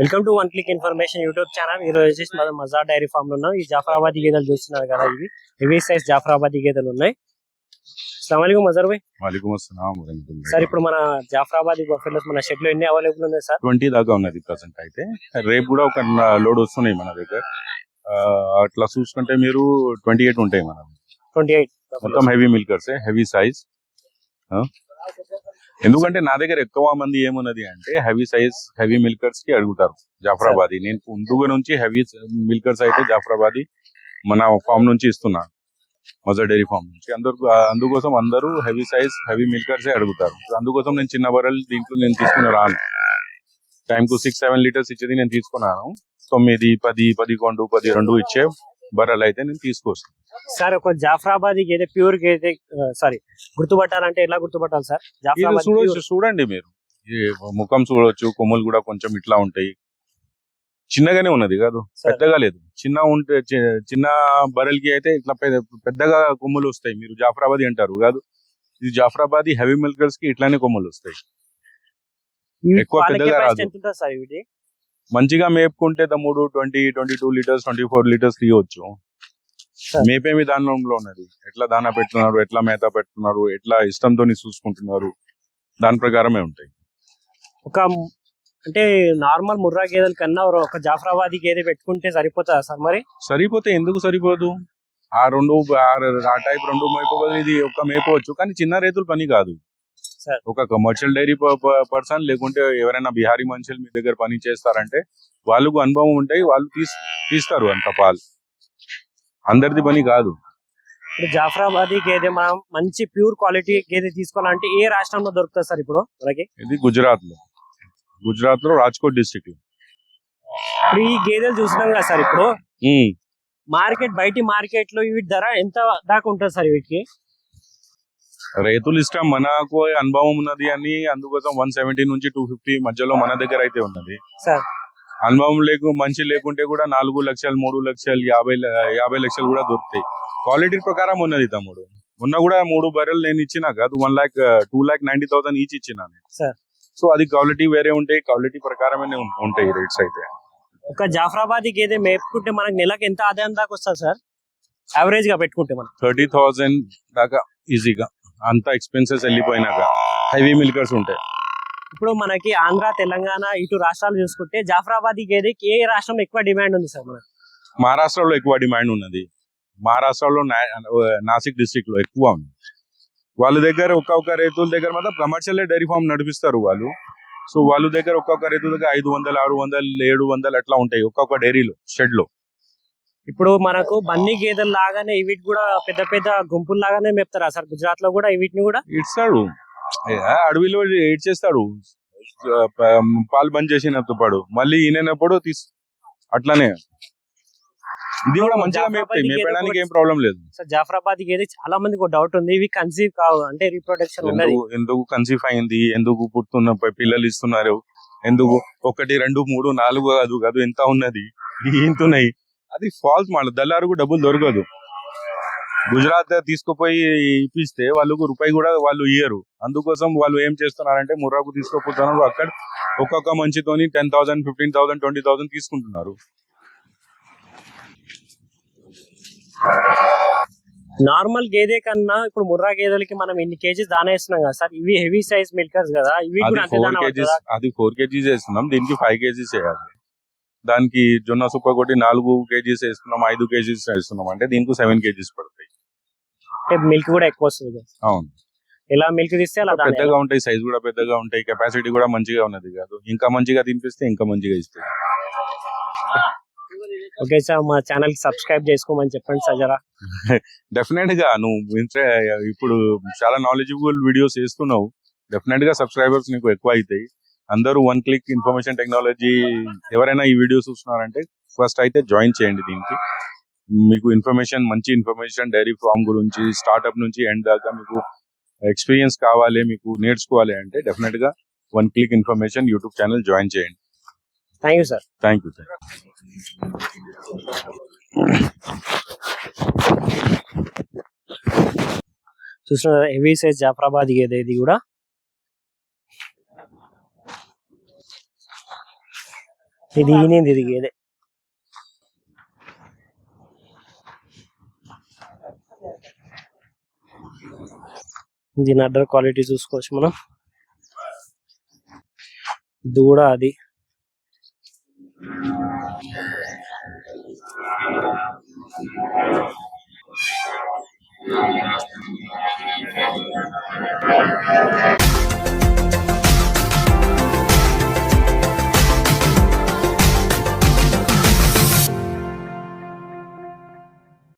Welcome to one click information YouTube channel. ఈ రోజు వచ్చేసి మనం మజార్ డైరీ ఫామ్లో ఉన్నాం. ఈ జాఫరాబాదీ గేదెలు చూస్తున్నారు కదా ఇవి. హెవీ సైజ్ జాఫరాబాదీ గేదెలు ఉన్నాయి. అస్సలం మజర్ భాయ్. వాలేకుమ్ అస్సలాం సార్ ఇప్పుడు మన జాఫరాబాదీ బఫెలోస్ మన షెడ్లో ఎన్ని అవైలబుల్ ఉన్నాయి సార్? ట్వంటీ దాకా ఉన్నది ప్రజెంట్ అయితే. రేపు కూడా ఒక లోడ్ వస్తున్నాయి మన దగ్గర. అట్లా చూసుకుంటే మీరు ట్వంటీ ఎయిట్ ఉంటాయి మన ట్వంటీ ఎయిట్. మొత్తం హెవీ మిల్కర్స్ హెవీ సైజ్ ఎందుకంటే నా దగ్గర ఎక్కువ మంది ఏమున్నది అంటే హెవీ సైజ్ హెవీ మిల్కర్స్కి అడుగుతారు. జాఫరాబాదీ. నేను ముందుగా నుంచి హెవీ మిల్కర్స్ అయితే జాఫరాబాదీ మన ఫామ్ నుంచి ఇస్తున్నాను మజర్ డైరీ ఫామ్ నుంచి. అందరు అందుకోసం అందరూ హెవీ సైజ్ హెవీ మిల్కర్స్ అడుగుతారు. అందుకోసం నేను చిన్న బర్రెలు దీంట్లో నేను తీసుకుని రాను. టైంకు సిక్స్ సెవెన్ లీటర్స్ ఇచ్చేది నేను తీసుకున్నాను. తొమ్మిది పది పదికొండు పది రెండు ఇచ్చే బర్రెలు అయితే నేను తీసుకొస్తాను. సార్ ఒక జాఫరాబాదీ గేదె ప్యూర్ గేదె సారీ గుర్తుపట్టాలంటే ఎలా గుర్తుపట్టాలి సార్? ఇది జాఫరాబాదీ చూడొచ్చు pure. చూడండి మీరు. ముఖం చూడొచ్చు కొమ్ములు కూడా కొంచెం ఇట్లా ఉంటాయి. చిన్నగానే ఉన్నది కాదు. పెద్దగా లేదు. చిన్న ఉంటే చిన్న బర్రెలకి అయితే ఇట్లా పెద్ద- పెద్దగా కొమ్ములు వస్తాయి. మీరు జాఫరాబాదీ అంటారు కాదు. ఇది జాఫరాబాదీ హెవీ మిల్కర్స్కి ఇట్లానే కొమ్ములు వస్తాయి. ఎక్కువ పెద్దగా రాదు. మంచిగా మేపుకుంటే తమ్ముడు twenty twenty two litres twenty four litres తీయవచ్చు సార్. మేపే విధానంలో ఉన్నది. ఎట్లా దానా పెడుతున్నారు ఎట్లా మేత పెడుతున్నారు ఎట్లా ఇష్టంతో చూసుకుంటున్నారు దాని ప్రకారమే ఉంటాయి. ఒక అంటే నార్మల్ ముర్రా గేదెల కన్నా ఒక జాఫరాబాదీ గేదె పెట్టుకుంటే సరిపోతుందా సార్ మరి? సరిపోతే ఎందుకు సరిపోదు? ఆ రెండు ఆ- ఆ టైప్ రెండు మేపవచ్చు ఇది ఒక్క మేపవచ్చు కానీ చిన్న రైతుల పని కాదు. సార్. ఒక కమర్షియల్ డైరీ పర్సన్ లేకుంటే ఎవరైనా బిహారీ మనుషులు మీ దగ్గర పని చేస్తారంటే వాళ్ళకు అనుభవం ఉంటాయి వాళ్ళు తీస్ తీస్తారు అంత పాలు. అందరిది పని కాదు. ఇప్పుడు జాఫరాబాదీ గేదె మనం మంచి ప్యూర్ క్వాలిటీ గేదె తీసుకోవాలంటే ఏ రాష్ట్రంలో దొరుకుతుంది సార్ ఇప్పుడు మనకి? ఇది గుజరాత్లో గుజరాత్లో రాజ్కోట్ డిస్ట్రిక్ట్. ఇప్పుడు ఈ గేదెలు చూసినాం కదా సార్ ఇప్పుడు. మార్కెట్ బయటి మార్కెట్లో వీటి ధర ఎంత దాకా ఉంటుంది సార్ వీటికి? రైతులు ఇష్టం మనకు అనుభవం ఉన్నది అని అందుకోసం వన్ సెవెంటీ నుంచి టూ ఫిఫ్టీ మధ్యలో మన దగ్గర అయితే ఉన్నది. సార్. అనుభవం లేకు మంచి లేకుంటే కూడా నాలుగు లక్షలు మూడు లక్షలు యాభై యాభై లక్షలు కూడా దొరుకుతాయి. క్వాలిటీ ప్రకారం ఉన్నది తమ్ముడు. మొన్న కూడా మూడు బర్రెలు నేను ఇచ్చిన కాదు one lakh two lakh ninety thousand each ఇచ్చిన. సో అది క్వాలిటీ వేరే ఉంటాయి క్వాలిటీ ప్రకారమే ఉంటాయి రేట్స్ అయితే. ఒక జాఫరాబాదీ గేదె మేపుకుంటే మనకి నెలకు ఎంత ఆదాయం దాకా వస్తుంది సార్? యావరేజ్గా పెట్టుకుంటే మనం థర్టీ థౌసండ్ దాకా ఈజీగా. అంత ఎక్స్పెన్సెస్ వెళ్ళిపోయినాక హెవీ మిల్కర్స్ ఉంటాయి. ఇప్పుడు మనకి ఆంధ్ర తెలంగాణ ఇటు రాష్ట్రాలు చూసుకుంటే జాఫరాబాదీ గేదెకి ఏ రాష్ట్రంలో ఎక్కువ డిమాండ్ ఉంది సార్ మనకి? మహారాష్ట్రలో ఎక్కువ డిమాండ్ ఉన్నది. మహారాష్ట్రలో నాసిక్ డిస్ట్రిక్ట్లో ఎక్కువ ఉంది. వాళ్ళ దగ్గర ఒక్కొక్క రైతుల దగ్గర మాత్రం కమర్షియల్ డైరీ ఫామ్ నడిపిస్తారు వాళ్ళు. సో వాళ్ళ దగ్గర ఒక్కొక్క రైతు దగ్గర ఐదు వందలు ఆరు వందలు ఏడు వందలు అట్లా ఉంటాయి ఒక్కొక్క డైరీలో షెడ్లో. ఇప్పుడు మనకు బన్నీ గేదెలు లాగానే వీటి కూడా పెద్ద పెద్ద గుంపులు లాగానే మేపుతారా. సార్ గుజరాత్లో కూడా వీటిని కూడా? ఇస్తాడు అడవిలో ఏడ్ చేస్తాడు ఆ, ప- పాలు బంద్ చేసినప్పుడు పాడు. మళ్ళీ ఈనప్పుడు తీస్ అట్లానే. ఇది కూడా మంచిగా మేపుతాయి. మేపడానికి ఏం ప్రాబ్లం లేదు. సార్ జాఫరాబాద్ గేదె చాలా మందికి ఒక డౌట్ ఉంది. ఇవి కన్సీవ్ కావు. అంటే రీప్రొడక్షన్ ఎందుకు కన్సీవ్ అయింది? ఎందుకు పుట్టున్న పిల్లలు ఇస్తున్నారు? ఎందుకు ఒకటి రెండు మూడు నాలుగు కాదు కాదు ఎంత ఉన్నది? ఇంతున్నాయి అది ఫాల్స్ మాట దళారుకు డబ్బులు దొరకదు. గుజరాత్ తీసుకుపోయి ఇప్పిస్తే వాళ్ళకు రూపాయి కూడా వాళ్ళు ఇయ్యరు. అందుకోసం వాళ్ళు ఏం చేస్తున్నారంటే ముర్రాకు తీసుకుపోతున్నారు. అక్కడ ఒక్కొక్క మంచితోని ten thousand fifteen thousand twenty thousand తీసుకుంటున్నారు. నార్మల్ గేదె కన్నా ఇప్పుడు ముర్రా గేదెలకి మనం ఎన్ని కేజీస్ దానా ఇస్తున్నాం కదా సార్? ఇవి హెవీ సైజ్ మిల్కర్స్ కదా. ఇవి కూడా? అది ఫోర్ కేజీస్ వేస్తున్నాం. దీనికి ఫైవ్ కేజీస్ వేయాలి. దానికి జొన్న సూపర్ కొట్టి నాలుగు కేజీస్ వేస్తున్నాం ఐదు కేజీస్ వేస్తున్నాం అంటే దీనికి సెవెన్ కేజీస్ పడతాయి. అంటే మిల్క్ కూడా ఎక్కువ వస్తుంది. అవును. ఎలా మిల్క్ తీస్తే అలా పెద్దగా ఉంటాయి సైజ్ కూడా పెద్దగా ఉంటాయి. కెపాసిటీ కూడా మంచిగా ఉన్నది కాదు. ఇంకా మంచిగా తినిపిస్తే ఇంకా మంచిగా ఇస్తాయి. ఓకే సార్ మా ఛానల్కి సబ్స్క్రైబ్ చేసుకోమని చెప్పండి సార్ జరా. డెఫినెట్గా నువ్వు ఇప్పుడు చాలా నాలెడ్జబుల్ వీడియోస్ చేస్తున్నావు డెఫినెట్గా సబ్స్క్రైబర్స్ నీకు ఎక్కువ అవుతాయి. అందరూ వన్ క్లిక్ ఇన్ఫర్మేషన్ టెక్నాలజీ ఎవరైనా ఈ వీడియో చూస్తున్నారంటే ఫస్ట్ అయితే జాయిన్ చేయండి దీనికి. మీకు ఇన్ఫర్మేషన్ మంచి ఇన్ఫర్మేషన్ డైరీ ఫార్మ్ గురించి స్టార్ట్అప్ నుంచి ఎండ్ దాకా మీకు ఎక్స్పీరియన్స్ కావాలి మీకు నేర్చుకోవాలి అంటే డెఫినెట్గా one click information YouTube channel join చేయండి. Thank you sir thank you చూస్తున్నారు హెవీ సైజ్ జాఫరాబాద్ గేదె ఇది కూడా ఇది ఈనింది ఇది గేదె దీని అడ్డర్ క్వాలిటీ చూసుకోవచ్చు మనం. దూడ అది.